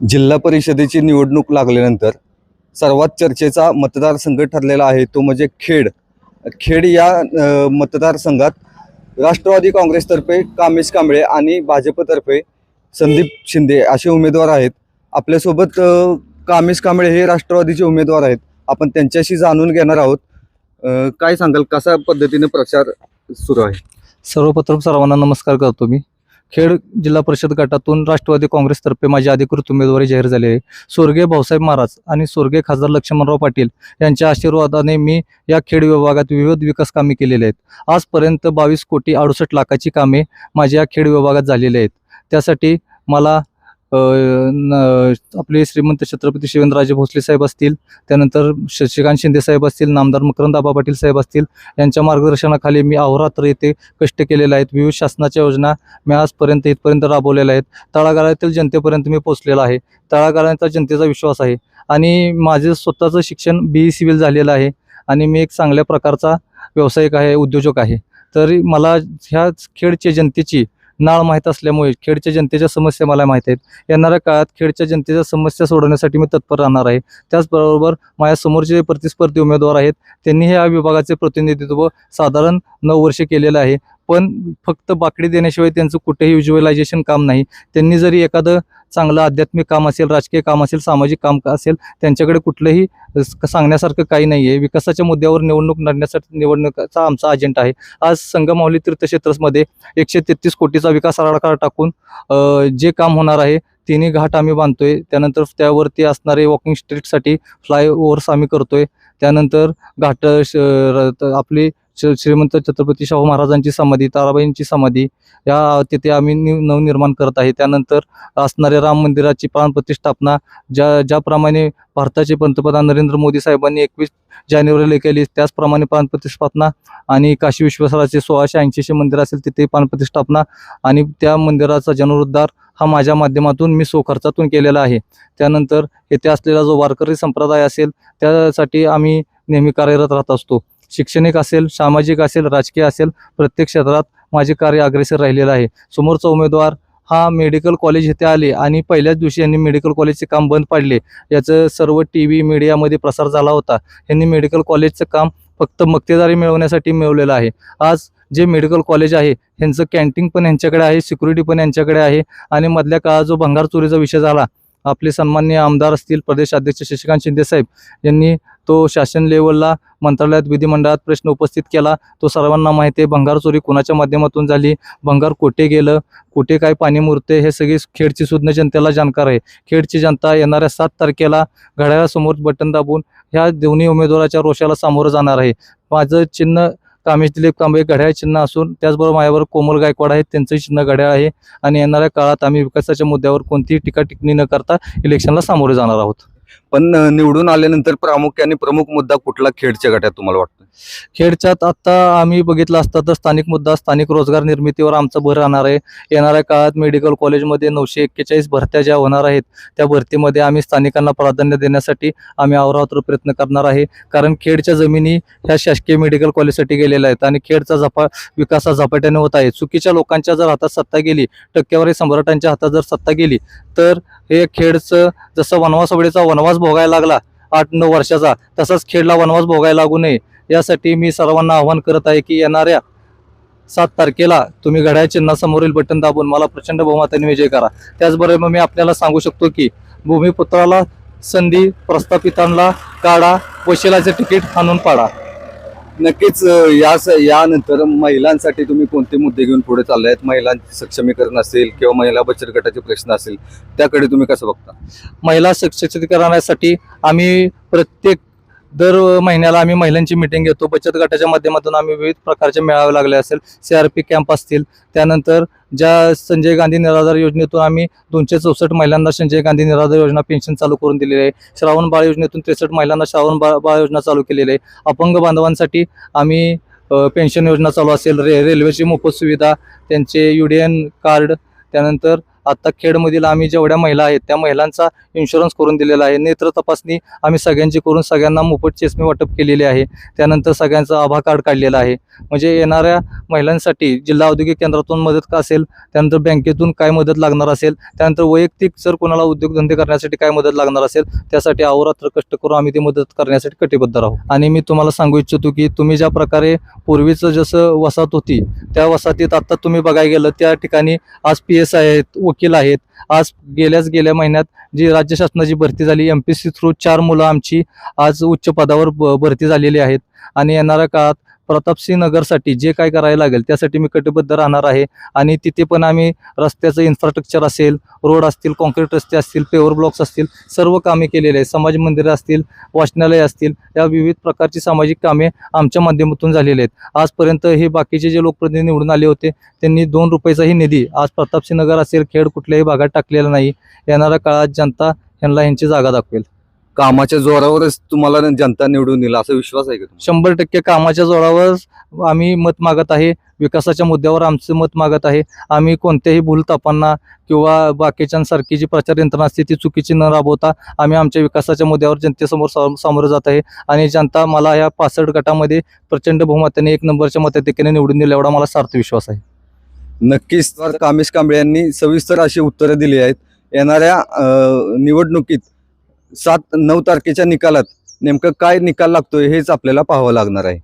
जिल्हा परिषदेची निवडणूक लागल्यानंतर सर्वात चर्चेचा मतदारसंघ ठरलेला आहे तो म्हणजे खेड. खेड या मतदारसंघात राष्ट्रवादी काँग्रेसतर्फे कामेश कांबळे आणि भाजपतर्फे संदीप शिंदे असे उमेदवार आहेत. आपल्यासोबत कामेश कांबळे हे राष्ट्रवादीचे उमेदवार आहेत. आपण त्यांच्याशी जाणून घेणार आहोत. काय सांगाल कशा पद्धतीने प्रचार सुरू आहे? सर्वप्रथम सर्वांना नमस्कार करतो मी. खेड जिल्हा परिषद गटातून राष्ट्रवादी काँग्रेसतर्फे माझी अधिकृत उमेदवारी जाहीर झाली आहे. स्वर्गीय भाऊसाहेब महाराज आणि स्वर्गीय खासदार लक्ष्मणराव पाटील यांच्या आशीर्वादाने मी या खेड विभागात विविध विकास कामे केलेली आहेत. आजपर्यंत बावीस कोटी अडुसष्ट लाखाची कामे माझ्या या खेड विभागात झालेली आहेत. त्यासाठी मला आपले श्रीमंत छत्रपती शिवेंद्रराजे भोसले साहेब असतील त्यानंतर शशिकांत शिंदे साहेब असतील नामदार मकरंद आबा पाटील साहेब असतील यांच्या मार्गदर्शनाखाली मी अहोरात्र येथे कष्ट केलेले आहेत. विविध शासनाच्या योजना मी आजपर्यंत इथपर्यंत राबवलेल्या आहेत. तळागाळातील जनतेपर्यंत मी पोचलेला आहे. तळागाळाचा जनतेचा विश्वास आहे. आणि माझे स्वतःचं शिक्षण बी ई सिव्हिल झालेलं आहे. आणि मी एक चांगल्या प्रकारचा व्यावसायिक आहे उद्योजक आहे. तरी मला ह्या खेडच्या जनतेची नाळ माहीत असल्यामुळे खेडच्या जनतेच्या समस्या मला माहीत आहेत. येणाऱ्या काळात खेडच्या जनतेच्या समस्या सोडवण्यासाठी मी तत्पर राहणार आहे. त्याचबरोबर माझ्या समोरचे जे प्रतिस्पर्धी उमेदवार आहेत त्यांनी या विभागाचे प्रतिनिधित्व साधारण नऊ वर्षे केलेलं आहे. पण फक्त बाकडी देण्याशिवाय त्यांचं कुठेही व्हिज्युअलायझेशन काम नाही. त्यांनी जरी एखादं चांगलं आध्यात्मिक काम असेल राजकीय काम असेल सामाजिक काम असेल त्यांच्याकडे कुठलंही सांगण्यासारखं काही नाही आहे विकासाच्या मुद्द्यावर निवडणूक लढण्यासाठी निवडणुकीचा आमचा अजेंडा आहे. आज संगमावली तीर्थक्षेत्रामध्ये एकशे तेहतीस कोटीचा विकास आराखडा टाकून जे काम होणार आहे तिन्ही घाट आम्ही बांधतोय. त्यानंतर त्यावरती असणारे वॉकिंग स्ट्रीटसाठी फ्लायओव्हर्स आम्ही करतोय. त्यानंतर घाट श- आपली श्रीमंत छत्रपती शाहू महाराजांची समाधी ताराबाईंची समाधी या तिथे आम्ही नवनिर्माण करत आहे. त्यानंतर असणाऱ्या राम मंदिराची प्राणप्रतिष्ठापना ज्या ज्याप्रमाणे भारताचे पंतप्रधान नरेंद्र मोदी साहेबांनी एकवीस जानेवारीला केली त्याचप्रमाणे प्राणप्रतिष्ठापना आणि काशी विश्वेश्वराचे सोळाशे ऐंशीशे मंदिर असेल तिथे प्राणप्रतिष्ठापना आणि त्या मंदिराचा जीर्णोद्धार हा माझ्या माध्यमातून मी स्वखर्चातून केलेला आहे. त्यानंतर येथे असलेला जो वारकरी संप्रदाय असेल त्यासाठी आम्ही नेहमी कार्यरत राहत असतो. शैक्षणिक असेल सामाजिक असेल राजकीय असेल प्रत्येक क्षेत्रात माझे कार्य अग्रेसर राहिलेलं आहे. समोरचा उमेदवार हा मेडिकल कॉलेज इथे आले आणि पहिल्याच दिवशी यांनी मेडिकल कॉलेजचे काम बंद पाडले. याचं सर्व टी व्ही मीडियामध्ये प्रसार झाला होता. यांनी मेडिकल कॉलेजचं काम फक्त मक्तेदारी मिळवण्यासाठी मिळवलेलं आहे. आज जे मेडिकल कॉलेज आहे ह्यांचं कॅन्टीन पण यांच्याकडे आहे सिक्युरिटी पण यांच्याकडे आहे आणि मधल्या काळात जो भंगार चोरीचा विषय झाला आपले सन्मान्य आमदार असतील प्रदेश अध्यक्ष शशिकांत शिंदे साहेब यांनी तो शासन लेवलला मंत्रालयात विधिमंडळात प्रश्न उपस्थित केला. तो सर्वांना माहिती आहे भंगार चोरी कोणाच्या माध्यमातून झाली? भंगार कुठे गेलं? कुठे काय पाणी मुरते हे सगळी खेडची सुज्ञ जनतेला जाणकार आहे. खेडची जनता येणाऱ्या सात तारखेला घड्याळासमोर बटन दाबून ह्या दोन्ही उमेदवाराच्या रोषाला सामोरं जाणार आहे. माझं चिन्ह कामेश दिलीप कांबळे घड्याळ चिन्ह असून त्याचबरोबर माझ्यावर कोमल गायकवाड आहेत. त्यांचंही चिन्ह घड्याळ आहे. आणि येणाऱ्या काळात आम्ही विकासाच्या मुद्द्यावर कोणतीही टीका टिप्पणी न करता इलेक्शनला सामोरे जाणार आहोत. पण निवडून आल्यानंतर प्रामुख्याने प्रमुख मुद्दा कुठला खेडच्या गटात तुम्हाला वाटतो खेडच्यात आता आम्ही बघितलं असता तर स्थानिक मुद्दा स्थानिक रोजगार निर्मितीवर आमचा भर राहणार आहे. येणाऱ्या काळात मेडिकल कॉलेजमध्ये नऊशे एक्केचाळीस भरत्या ज्या होणार आहेत त्या भरतीमध्ये आम्ही स्थानिकांना प्राधान्य देण्यासाठी आम्ही आवरावत्र प्रयत्न करणार आहे. कारण खेडच्या जमिनी ह्या शासकीय मेडिकल कॉलेजसाठी गेलेल्या आहेत आणि खेडचा झपा विकास हा झपाट्याने होत आहे. चुकीच्या लोकांच्या जर हातात सत्ता गेली टक्केवारी सम्राटांच्या हातात जर सत्ता गेली तर हे खेडचं जसं वनवासवडेचा वनवास भोगायला लागला. आठ नऊ वर्षाचा. तसाच खेडला वनवास भोगायला लागू नये. यासाठी मी सर्वांना आवाहन करत आहे की येणाऱ्या सात तारखेला तुम्ही घड्याळ चिन्हासमोरील बटन दाबून मला प्रचंड बहुमताने विजय करा. त्याचबरोबर मी आपल्याला सांगू शकतो की भूमिपुत्राला संधी प्रस्थापितांना काढा. वशिलाचे तिकीट आणून पाडा. नक्कीच या या यानंतर महिलांसाठी तुम्ही कोणते मुद्दे घेऊन पुढे चालले आहेत महिलांचे सक्षमीकरण असेल किंवा महिला बचत गटाचे प्रश्न असेल त्याकडे तुम्ही कसं बघता? महिला सशक्तीकरणासाठी आम्ही प्रत्येक दर महिन्याला आम्ही महिलांची मिटिंग घेतो. बचत गटाच्या माध्यमातून आम्ही विविध प्रकारचे मेळावे लागले असेल सी आर पी कॅम्प असतील. त्यानंतर ज्या संजय गांधी निराधार योजनेतून आम्ही दोनशे चौसष्ट महिलांना संजय गांधी निराधार योजना पेन्शन चालू करून दिलेली आहे. श्रावण बाळ योजनेतून त्रेसष्ट महिलांना श्रावण बाळ बाळ योजना चालू केलेली आहे. अपंग बांधवांसाठी आम्ही पेन्शन योजना चालू असेल. रे रेल्वेची मोफत सुविधा त्यांचे यू डी एन कार्ड त्यानंतर आता खेडमधील आम्ही जेवढ्या महिला आहेत त्या महिलांचा इन्शुरन्स करून दिलेला आहे. नेत्र तपासणी आम्ही सगळ्यांची करून सगळ्यांना मोफत चष्मे वाटप केलेले आहे. त्यानंतर सगळ्यांचं आभा कार्ड काढलेलं आहे. म्हणजे येणाऱ्या महिलांसाठी जिल्हा औद्योगिक केंद्रातून मदत का असेल त्यानंतर बँकेतून काय मदत लागणार असेल त्यानंतर वैयक्तिक जर कोणाला उद्योगधंदे करण्यासाठी काय मदत लागणार असेल त्यासाठी अहोरात्र कष्ट करून आम्ही ती मदत करण्यासाठी कटिबद्ध राहू. आणि मी तुम्हाला सांगू इच्छितो की तुम्ही ज्या प्रकारे पूर्वीचं जसं वसाहत होती त्या वसाहतीत आता तुम्ही बघायला गेलं त्या ठिकाणी आज पी एस आय आहेत वकील आहेत. आज गेल्याच गेल्या महिन्यात जी राज्य शासनाची भरती झाली एम पी सी थ्रू चार मुलं आमची आज उच्च पदावर ब- भरती झालेली आहेत. आणि येणाऱ्या काळात प्रतापसिंह नगरसाठी जे काय करायला लागेल त्यासाठी मी कटिबद्ध राहणार आहे. आणि तिथे पण आम्ही रस्त्याचं इन्फ्रास्ट्रक्चर असेल रोड असतील कॉन्क्रीट रस्ते असतील पेवर ब्लॉक्स असतील सर्व कामे केलेले आहेत. समाज मंदिरं असतील वाचनालय असतील या विविध प्रकारची सामाजिक कामे आमच्या माध्यमातून झालेली आहेत. आजपर्यंत हे बाकीचे जे लोकप्रतिनिधी निवडून आले होते त्यांनी दोन रुपयाचाही निधी आज प्रतापसिंह नगर असेल खेड कुठल्याही भागात टाकलेला नाही. येणाऱ्या काळात जनता यांना यांची जागा दाखवेल. कामाच्या जोरावरच तुम्हाला जनता निवडून दिला असा विश्वास आहे का? शंभर टक्के कामाच्या जोरावर आम्ही मत मागत आहे. विकासाच्या मुद्द्यावर आमचं मत मागत आहे. आम्ही कोणत्याही भूलतापांना किंवा बाकीच्यांसारखी जी प्रचार यंत्रणा असते ती चुकीची न राबवता आम्ही आमच्या विकासाच्या मुद्द्यावर जनतेसमोर साम- सामोरं जात आहे. आणि जनता मला या पासष्ट गटामध्ये प्रचंड बहुमताने एक नंबरच्या मताधिक्याने निवडून दिला एवढा मला सार्थ विश्वास आहे. नक्कीच तर कामेश कांबळे यांनी सविस्तर अशी उत्तरं दिली आहेत. येणाऱ्या निवडणुकीत सात नऊ तारखेच्या निकालात नेमकं काय निकाल लागतोय हेच आपल्याला पाहावं लागणार आहे.